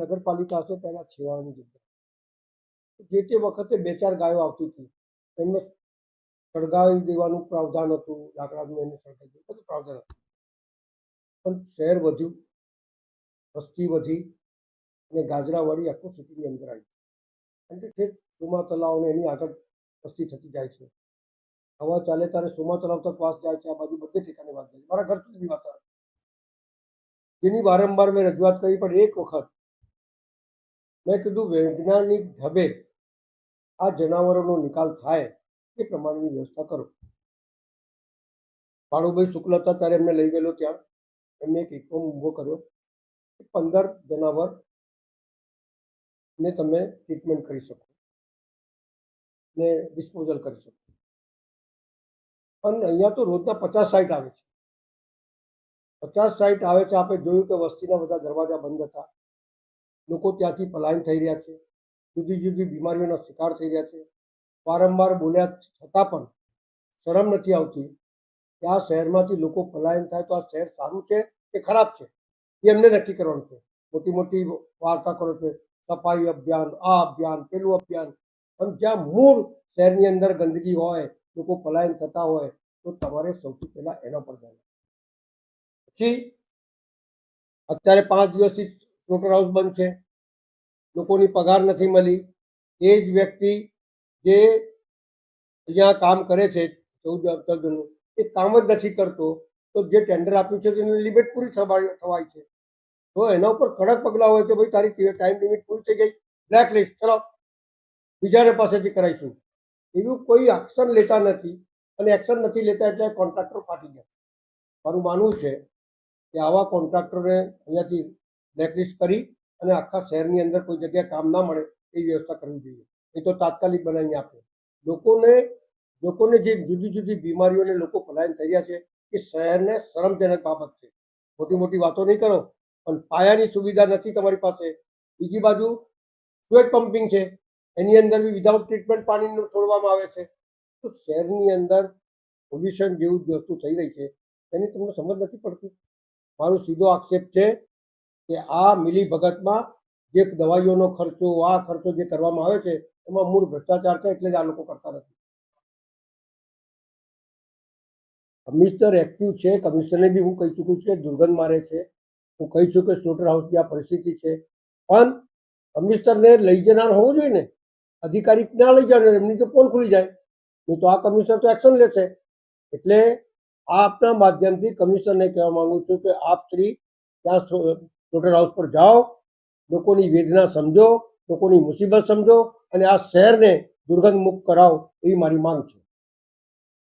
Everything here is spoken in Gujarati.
નગરપાલિકા હશે તેના છેવાડાની જગ્યા જે તે વખતે બે ચાર ગાયો આવતી હતી. એમને સળગાવી દેવાનું પ્રાવધાન હતું. લાકડાનું એને સળગાવી દેવું બધું પ્રાવધાન હતું. પણ શહેર વધ્યું. વસ્તી વધી અને ગાજરાવાડી આખું સિટીની અંદર આવી કારણ કે ખેત ચુમા તલાવ એની આગળ વસ્તી થતી જાય છે. હવા ચાલે ત્યારે સોમા તલાવ તક વાસ જાય છે. આ બાજુ બધે ઠેકાને વાત જાય મારા ઘર સુધી વાત આવે. જેની વારંવાર મેં રજૂઆત કરી પણ એક વખત મેં કીધું, વૈજ્ઞાનિક ઢબે આ જનાવરોનો નિકાલ થાય એ પ્રમાણેની વ્યવસ્થા કરો. ભાડુભાઈ શુક્લ હતા ત્યારે એમને લઈ ગયેલો ત્યાં. એમને એક એકમ ઊભો કર્યો. પંદર જનાવર ને તમે ટ્રીટમેન્ટ કરી શકો. ને ડિસ્પોઝલ કરી શકો. પણ અહીંયા તો રોજના પચાસ સાઈટ આવે છે. પચાસ સાઈટ આવે છે, આપણે જોયું કે વસ્તીના બધા દરવાજા બંધ હતા. લોકો ત્યાંથી પલાયન થઈ રહ્યા છે. જુદી જુદી બીમારીઓના શિકાર થઈ રહ્યા છે. વારંવાર બોલ્યા છતાં પણ શરમ નથી આવતી કે આ શહેરમાંથી લોકો પલાયન થાય તો આ શહેર સારું છે કે ખરાબ છે? એ એમને નક્કી કરવાનું છે. મોટી મોટી વાર્તા કરો છે. સફાઈ અભિયાન, આ અભિયાન, પેલું અભિયાન. પણ જ્યાં મૂળ શહેરની અંદર ગંદકી હોય લોકો પલાયન થતા હોય, તો તમારે સૌથી પહેલા એના પર ધ્યાન પછી, અત્યારે પાંચ દિવસથી સ્લોટર હાઉસ બંધ છે. લોકોની પગાર નથી મળી. એ જ વ્યક્તિ જે અહીંયા કામ કરે છે, ચૌદ, ચૌદનું, એ કામ જ નથી કરતો, તો જે ટેન્ડર આપ્યું છે, તેની લિમિટ પૂરી થવાય છે. તો એના ઉપર કડક પગલાં હોય કે ભાઈ તારી ટાઈમ લિમિટ પૂરી થઈ ગઈ. બ્લેક લિસ્ટ ચલો. બીજાને પાસેથી કરાવીશું. એવું કોઈ એક્શન લેતા નથી અને એક્શન નથી લેતા એટલે કોન્ટ્રાક્ટર ફાટી જાય મારું માનવું છે કે આવા કોન્ટ્રાક્ટરને અહીંયાથી બ્લેકલિસ્ટ કરી અને આખા શહેરની અંદર કોઈ જગ્યાએ કામ ના મળે એ વ્યવસ્થા કરવી જોઈએ. એ તો તાત્કાલિક બનાવીને આપે. લોકોને લોકોને જે જુદી જુદી બીમારીઓને લોકો પલાયન થઈ રહ્યા છે એ શહેરને શરમજનક બાબત છે. મોટી મોટી વાતો નહીં કરો, પણ પાયાની સુવિધા નથી તમારી પાસે. બીજી બાજુ સ્વેટ પમ્પિંગ છે. એની અંદર બી વિધાઉટ ટ્રીટમેન્ટ પાણીનો છોડવામાં આવે છે. તો શહેરની અંદર પોલ્યુશન જેવું જ વસ્તુ થઈ રહી છે. એની તમને સમજ નથી પડતી? મારો સીધો આક્ષેપ છે કે આ મિલી ભગતમાં જે દવાઈઓનો ખર્ચો, આ ખર્ચો જે કરવામાં આવે છે, એમાં મૂળ ભ્રષ્ટાચાર છે એટલે જ આ લોકો કરતા નથી. કમિશનર એક્ટિવ છે. કમિશનરને બી હું કહી ચૂક્યું છું કે દુર્ગંધ મારે છે. હું કહી છું કે સ્લોટર હાઉસની આ પરિસ્થિતિ છે. પણ કમિશનરને લઈ જનાર હોવું જોઈએ ને? અધિકારી ના લઈ જાય એમની તો પોલ ખુલી જાય. નહીં તો આ કમિશનર તો એક્શન લેશે. એટલે આપના માધ્યમથી કમિશનરને કહેવા માંગુ છું કે આપ શ્રી ત્યાં ટોટલ હાઉસ પર જાઓ, લોકોની વેદના સમજો, લોકોની મુસીબત સમજો અને આ શહેરને દુર્ગંધ મુક્ત કરાવો એવી મારી માંગ છે.